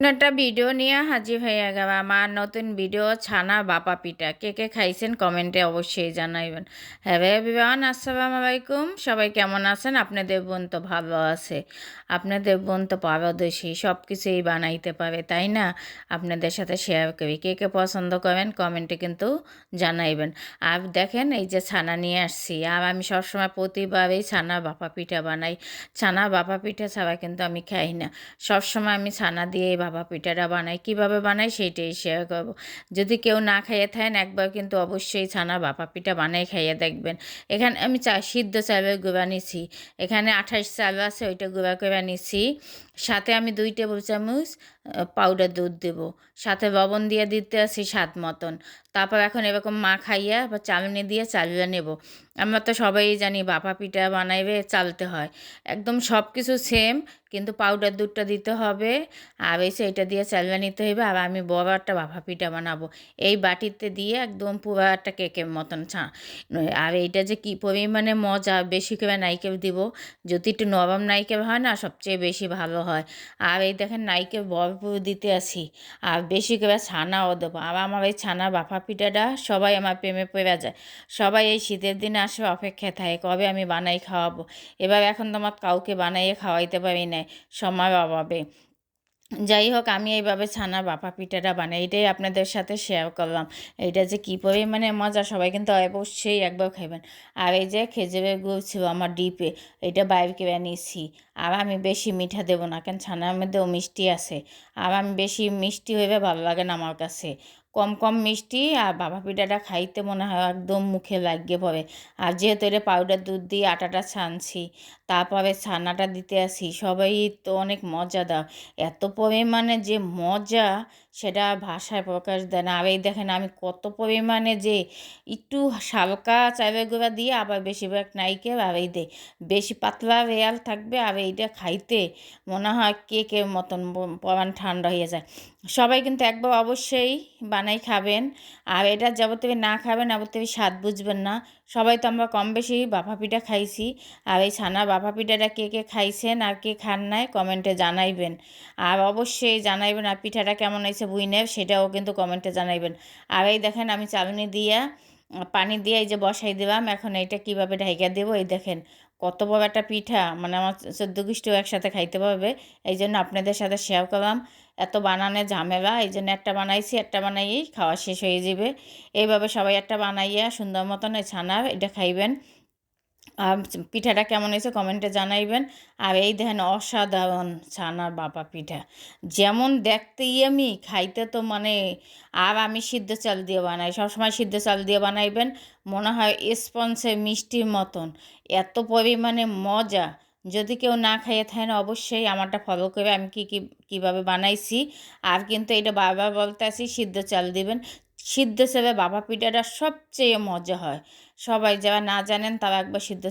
একটা ভিডিও নিয়ে হাজির হয়ে গেল আমার নতুন ভিডিও ছানা বাপা পিঠা। কে কে খাইছেন কমেন্টে অবশ্যই জানাইবেন। হ্যাঁ এভরিওয়ান, আসসালামু আলাইকুম। সবাই কেমন আছেন? আপনাদের বোন তো ভালো আছে। আপনাদের বোন তো পারদর্শী সব কিছুই বানাইতে পারে, তাই না? আপনাদের সাথে শেয়ার করি। কে কে পছন্দ করেন কমেন্টে কিন্তু জানাইবেন। আর দেখেন এই যে ছানা নিয়ে আসছি। আর আমি সবসময় প্রতিবারেই ছানা বাপা পিঠা বানাই। ছানা বাপা পিঠা ছাড়া কিন্তু আমি খাই না। সবসময় আমি ছানা দিয়েই বাবা পিঠাটা বানাই কীভাবে বানাই সেইটাই শেয়ার করব। যদি কেউ না খাইয়ে থাকেন, একবার কিন্তু অবশ্যই ছানা বাপা পিঠা বানাই খাইয়ে দেখবেন। এখানে আমি চা, সিদ্ধ চালের গুঁড়া নিছি। এখানে আঠাশ চাল আছে, ওইটা গুঁড়া করে নিছি। সাথে আমি দুই টেবিল চামচ পাউডার দুধ দেব। সাথে লবণ দিয়ে দিতে আসি স্বাদ মতন। তারপর এখন এরকম মা খাইয়া বা চালনি দিয়ে চালিয়ে নেব। আমরা তো সবাই জানি বাপা পিঠা বানাইবে, চালতে হয়। একদম সব কিছু সেম কিন্তু পাউডার দুধটা দিতে হবে। আর এসে এটা দিয়ে চালিয়ে নিতে হবে। আর আমি বড় একটা বাপা পিঠা বানাবো। এই বাটিতে দিয়ে একদম পুরো একটা কেকের মতন ছা আর এইটা যে কী পরিমাণে মজা, বেশি করে নাইকেল দিব। যদি একটু নরম নাইকেল হয় না, সবচেয়ে বেশি ভালো হয়। আর এই দেখেন নাইকেল ভরপুর দিতে আসি আর বেশি করে ছানাও দেবো। আর আমার এই ছানা বাফা পিঠাটা সবাই আমার প্রেমে পড়ে যায়। সবাই এই শীতের দিনে আসে অপেক্ষা থাকে, কবে আমি বানাই খাওয়াবো? এবার এখন তো আমার কাউকে বানাইয়ে খাওয়াইতে পারি নাই সময় অভাবে। যাই হোক আমি এইভাবে ছানা বাপা পিঠাটা বানাই, এটাই আপনাদের সাথে শেয়ার করলাম। এইটা যে কী পরিমাণে মজা, সবাই কিন্তু অবশ্যই একবার খাইবেন। আর এই যে খেজুরের গুড় ছিল আমার ডিপে এটা বাইরে কিনে নিয়েছি আর আমি বেশি মিঠা দেবো না, কেন ছানার মধ্যেও মিষ্টি আছে। আর আমি বেশি মিষ্টি হইবে ভালো লাগে না আমার কাছে। কম কম মিষ্টি আর বাবা পিঠাটা খাইতে মনে হয় একদম মুখে লাগিয়ে পড়ে। আর যেহেতু এটা পাউডার দুধ দিয়ে আটাটা ছানছি, তারপরে ছানাটা দিতে আসি, সবাই তো অনেক মজা দাও এত পরিমাণে যে মজা সেটা ভাষায় প্রকাশ দেয় না। আর এই দেখেন আমি কত পরিমাণে যে একটু হালকা গুঁড়া দিয়ে, আবার বেশিরভাগ নাইকে আর এই দে বেশি পাতলা রেয়াল থাকবে আর এইটা খাইতে মনে হয় কেকের মতন পরান ঠান্ডা হয়ে যায়। সবাই কিন্তু একবার অবশ্যই বানাই খাবেন। আর এটা যাবতীয় না খাবেন, যাবতীয় স্বাদ বুঝবেন না। সবাই তো আমরা কম বেশি বাফা পিঠা খাইছি। আর এই ছানা বাফা পিঠাটা কে কে খাইছেন আর কে খান নাই, কমেন্টে জানাইবেন। আর অবশ্যই জানাইবেন, আর পিঠাটা কেমন হয়েছে বুইনের সেটাও কিন্তু কমেন্টে জানাইবেন। আর এই দেখেন আমি চালনি দিয়া, পানি দিয়ে এই যে বসাই দিলাম, এখন এইটা কীভাবে ঢাইকা দেবো? এই দেখেন কত বড় একটা পিঠা মানে আমার চোদ্দ গোষ্ঠীও একসাথে খাইতে পারবে। এই জন্য আপনাদের সাথে শেয়ার করলাম। এত বানানে ঝামেলা, এই জন্য একটা বানাইছি, একটা বানাইয়েই খাওয়া শেষ হয়ে যাবে। এইভাবে সবাই একটা বানাইয়া সুন্দর মতন ছানা এটা খাইবেন। পিঠাটা কেমন হয়েছে কমেন্টে জানাইবেন। আর এই দেখেন অসাধারণ ছানার বাপা পিঠা। যেমন দেখতেই আমি, খাইতে তো মানে আর আমি সিদ্ধ চাল দিয়ে বানাই, সবসময় সিদ্ধ চাল দিয়ে বানাইবেন, মনে হয় স্পঞ্জে মিষ্টির মতন। এত পরিমাণে মজা। যদি কেউ না খাইয়ে থাকেন, অবশ্যই আমারটা ফলো করে আমি কী কী, কীভাবে বানাইছি। আর কিন্তু এটা বারবার বলতে আসি, সিদ্ধ চাল দিবেন। সিদ্ধ সেবে বাবা পিঠাটা সবচেয়ে মজা হয়। সবাই যারা না জানেন তারা একবার সিদ্ধ